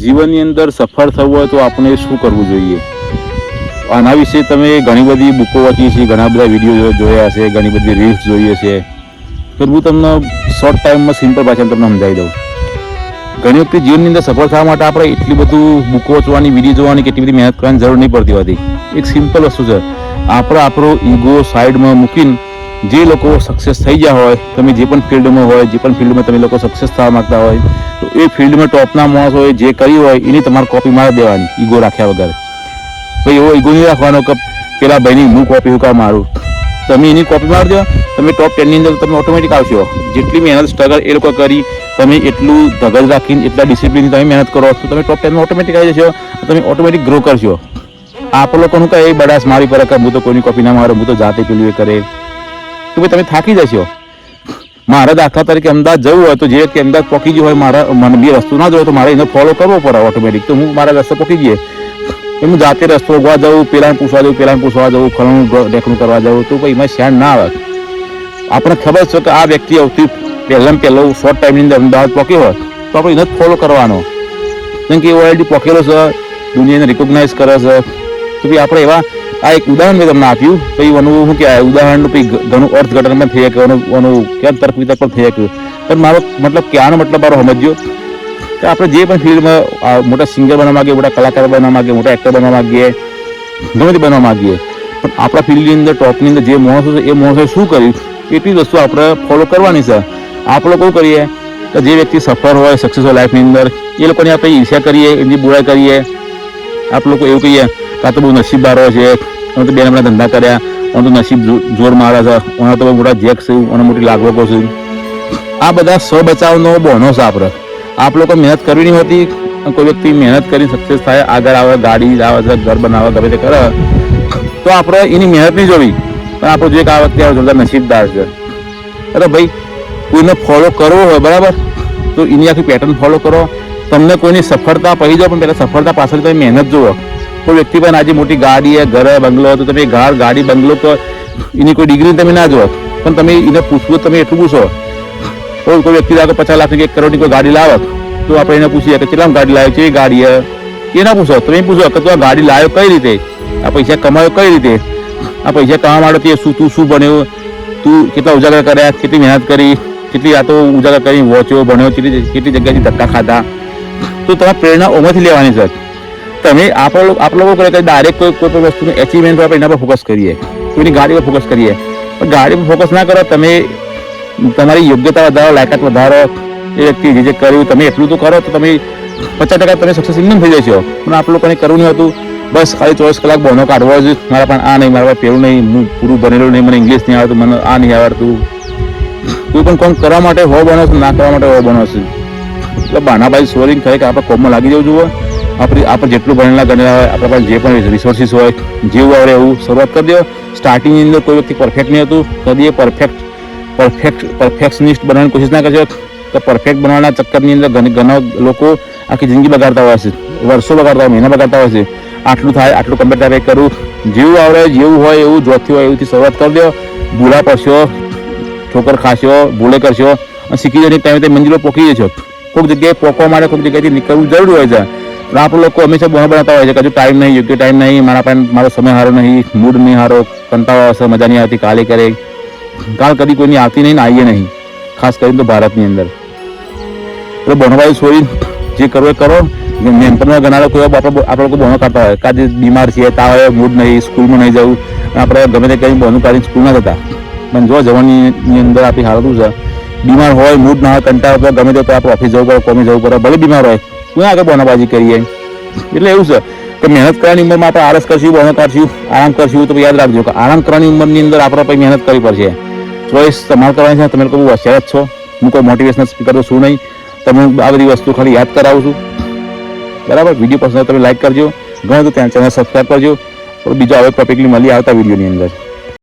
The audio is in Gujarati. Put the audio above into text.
જીવનની અંદર સફળ થવું હોય તો આપણે શું કરવું જોઈએ? આના વિશે તમે ઘણી બધી બુકો વાંચી છે, ઘણા બધા વીડિયો જોયા છે, ઘણી બધી રીલ્સ જોઈએ છે. તો હું તમને શોર્ટ ટાઈમમાં સિમ્પલ ભાષામાં તમને સમજાવી દઉં. ઘણી વખતે જીવનની અંદર સફળ થવા માટે આપણે એટલી બધું બુકો વાંચવાની, વીડિયો જોવાની કેટલી બધી મહેનત કરવાની જરૂર નહીં પડતી હોતી. એક સિમ્પલ વસ્તુ છે. આપણે આપણો ઈગો સાઈડમાં મૂકીને જે લોકો સક્સેસ થઈ ગયા હોય, તમે જે પણ ફિલ્ડમાં હોય, જે પણ ફિલ્ડમાં તમે લોકો સક્સેસ થવા માગતા હોય, તો એ ફિલ્ડમાં ટોપના માણસોએ જે કર્યું હોય, એની તમારે કોપી મારી દેવાની ઈગો રાખ્યા વગર. ભાઈ, એવો ઈગો નહીં રાખવાનો કે પેલા ભાઈની હું કોપી હું કામ મારું? તમે એની કોપી મારજો તમે ટોપ ટેનની અંદર તમે ઓટોમેટિક આવશો. જેટલી મહેનત સ્ટ્રગલ એ લોકો કરી, તમે એટલું ધગજ રાખીને, એટલા ડિસિપ્લિન તમે મહેનત કરો તો તમે ટોપ ટેનમાં ઓટોમેટિક આવી જશો, તમે ઓટોમેટિક ગ્રો કરશો. આપ લોકોનું કઈ બડાસ મારી પર હું તો કોઈની કોપી ના મારું, હું તો જાતે પેલું એ કરે. તો ભાઈ તમે થાકી જશો. મારે દાખલા તરીકે અમદાવાદ જવું હોય તો જે કે અમદાવાદ પહોંચી ગયું હોય, મારા મને બે રસ્તો ના જોયો તો મારે એને ફોલો કરવો પડે ઓટોમેટિક તો હું મારા રસ્તે પહોંચી જઈએ હું જાતે રસ્તો ઉગવા જાઉં પેલાને પૂછવા જવું, પેલાને પૂછવા જવું ફળનું ડેકણું કરવા જવું, તો ભાઈ એમાં શેણ ના આવે. આપણે ખબર છે કે આ વ્યક્તિ આવતી પહેલાં પહેલો શોર્ટ ટાઈમની અંદર અમદાવાદ પહોંચ્યો હોય, તો આપણે એને જ ફોલો કરવાનો. કેમ કે એ ઓલરેડી પહોંચેલો છે, દુનિયાને રિકોગ્નાઇઝ કરે છે. તો ભાઈ આપણે એવા આ એક ઉદાહરણ મેં તમને આપ્યું. પછી એનું શું કહેવાય, ઉદાહરણનું પછી ઘણું અર્થઘટન પણ થઈ શકે એનું કેમ તર્ક વિતર્ક પણ થઈ શક્યું પણ મારો મતલબ ક્યાંનો મતલબ મારો સમજ્યો કે આપણે જે પણ ફિલ્ડમાં મોટા સિંગર બનવા માગીએ, મોટા કલાકાર બનવા માગીએ, મોટા એક્ટર બનવા માગીએ, ગમે તે બનવા માગીએ, પણ આપણા ફિલ્ડની અંદર, ટોપની અંદર જે માણસો છે, એ માણસોએ શું કર્યું? એટલી વસ્તુ આપણે ફોલો કરવાની છે? આપણે શું કરીએ? કે જે વ્યક્તિ સફળ હોય સક્સેસફુલ લાઈફની અંદર, એ લોકોની આપણે ઈર્ષ્યા કરીએ, એમની બુરાઈ કરીએ. આપણે લોકો એવું કહીએ કાં તો બહુ નસીબદારો છે. તો બે નંબરના ધંધા કર્યા. અમે તો નસીબ જોર મારે છે. ઓના તો બહુ મોટા જેક છે. ઓને મોટી લાગવકો છે. આ બધા સ્વ બચાવનો બહોનો છે આપણે આપ લોકો મહેનત કરવી નહીં હોતી. કોઈ વ્યક્તિ મહેનત કરી સક્સેસ થાય, આગળ આવે, ગાડી આવે છે, ઘર બનાવે, ગમે તે કરે, તો આપણે એની મહેનત નહીં જોવી. પણ આપણું જે આ વખતે જોરદાર નસીબદાર છે. અરે ભાઈ, કોઈને ફોલો કરવો હોય, બરાબર? તો એની આખી પેટર્ન ફોલો કરો. તમને કોઈની સફળતા પહી જાઓ પણ પહેલાં સફળતા પાછળ તમે મહેનત જુઓ. કોઈ વ્યક્તિ પણ આજે મોટી ગાડી છે ઘર બંગલો તો તમે ઘર, ગાડી, બંગલો તો એની કોઈ ડિગ્રી તમે ના જો પણ તમે એને પૂછવું તમે એટલું પૂછો. કોઈ કોઈ વ્યક્તિ લાગે પચાસ લાખ એક કરોડની કોઈ ગાડી લાવો તો આપણે એને પૂછીએ કે કેટલા ગાડી લાવ્યો છે એ ગાડી એ ના પૂછો. તમે પૂછો કે તું આ ગાડી લાવ્યો કઈ રીતે? આ પૈસા કમાયો કઈ રીતે? આ પૈસા કમાવા માટે તે શું, તું શું બન્યો તું કેટલા ઉજાગર કર્યા? કેટલી મહેનત કરી? કેટલી રાતો ઉજાગર કરી? વોચ્યો ભણ્યો? કેટલી કેટલી જગ્યાએથી ધક્કા ખાધા? તો તમારે પ્રેરણા ઓમાંથી લેવાની છે. તમે આપણે લોકો આપ લોકો કરે ડાયરેક્ટ કોઈ કોઈ પણ વસ્તુનું એચિવમેન્ટ આપણે એના પર ફોકસ કરીએ. કોઈની ગાડી પર ફોકસ કરીએ. પણ ગાડી પર ફોકસ ના કરો, તમે તમારી યોગ્યતા વધારો, લાયકાત વધારો, એ વ્યક્તિ જે જે કર્યું, તમે એટલું તો કરો તો તમે પચાસ ટકા તમે સક્સેસ એકદમ થઈ જશો. પણ આપ લોકોને કરવું નહીં હતું. બસ ખાલી ચોવીસ કલાક બહનો કાઢવો જ. મારા પણ આ નહીં, મારા પાસે પેલું નહીં, હું પૂરું ભણેલું નહીં, મને ઇંગ્લિશ નહીં આવડતું, મને આ નહીં આવડતું. કોઈ પણ કોમ કરવા માટે હો બનો ના કરવા માટે હો બનો છે. એટલે બાનાભાઈ સોરી કહે કે આપણે કોમમાં લાગી જવું જોઈએ. આપણે આપણે જેટલું ભણેલા ગણેલા હોય, આપણા પાસે જે પણ રિસોર્સિસ હોય, જેવું આવડે એવું શરૂઆત કરી દો. સ્ટાર્ટિંગની અંદર કોઈ વ્યક્તિ પરફેક્ટ નહીં હતું કદી પરફેક્ટ પરફેક્ટ પરફેક્શનિસ્ટ બનવાની કોશિશ ના કરશો તો પરફેક્ટ બનવાના ચક્કરની અંદર ઘણી લોકો આખી જિંદગી બગાડતા હોય છે. વર્ષો બગાડતા હોય, મહિના બગાડતા હોય છે. આટલું થાય, આટલું કમ્પ્લીટ ત્યારે કરું. જેવું આવડે, જેવું હોય, એવું જોથી હોય, એવીથી શરૂઆત કરી દો. ભૂલા પડશો, ઠોકર ખાશો, ભૂલે કરશો. અને શીખી જઈને ટાઈમે તે મંજિલો પોકી જશો કોઈક જગ્યાએ પોકવા માટે, કોઈક જગ્યાએથી નીકળવું જરૂરી હોય છે. પણ આપણે લોકો હંમેશા બહાર બનાવતા હોય છે કે હજુ ટાઈમ નહીં, યોગ્ય ટાઈમ નહીં, મારા પાસે મારો સમય સારો નહીં મૂડ નહીં સારો, કંટાળો આવશે, મજા નહીં આવતી, કાલે કરે કાલ કદી કોઈની આવતી નહીં ને આવીએ નહીં. ખાસ કરીને તો ભારતની અંદર. એટલે ભણવાઈ છોડી જે કરવું એ કરો. નિયંત્રણમાં ઘણા લોકો આપણે લોકો બહેનો કાઢતા હોય કાજે બીમાર છીએ તાવ આવે મૂડ નહીં સ્કૂલમાં નહીં જવું. આપણે ગમે તે કંઈ બહેનું કાઢીને સ્કૂલ ના જતા. પણ જો જવાની અંદર આપણી હાલતું છે? બીમાર હોય મૂડ ના હોય, કંટાળો ગમે તો આપણે ઓફિસ જવું પડે કોમી જવું પડે, ભલે બીમાર હોય. શું આગળ બોનાબાજી કરીએ. એટલે એવું છે કે મહેનત કરવાની ઉંમરમાં આપણે આળસ કરશું બોનો કરશું આરામ કરશું, તો યાદ રાખજો કે આરામ કરવાની ઉંમરની અંદર આપણે પછી મહેનત કરવી પડશે. ચોઈસ તમારે કરવાની છે, તમે લોકો બહુ હોશિયાર જ છો. હું કોઈ મોટિવેશનલ સ્પીકર તો શું નહીં. તમે આ બધી વસ્તુ ખાલી યાદ કરાવું છું. બરાબર? વીડિયો પસંદ તમે લાઈક કરજો. ગમે તો ત્યાં ચેનલ સબસ્ક્રાઈબ કરજો. બીજો હવે ટોપિકની મળી આવતા વિડીયોની અંદર.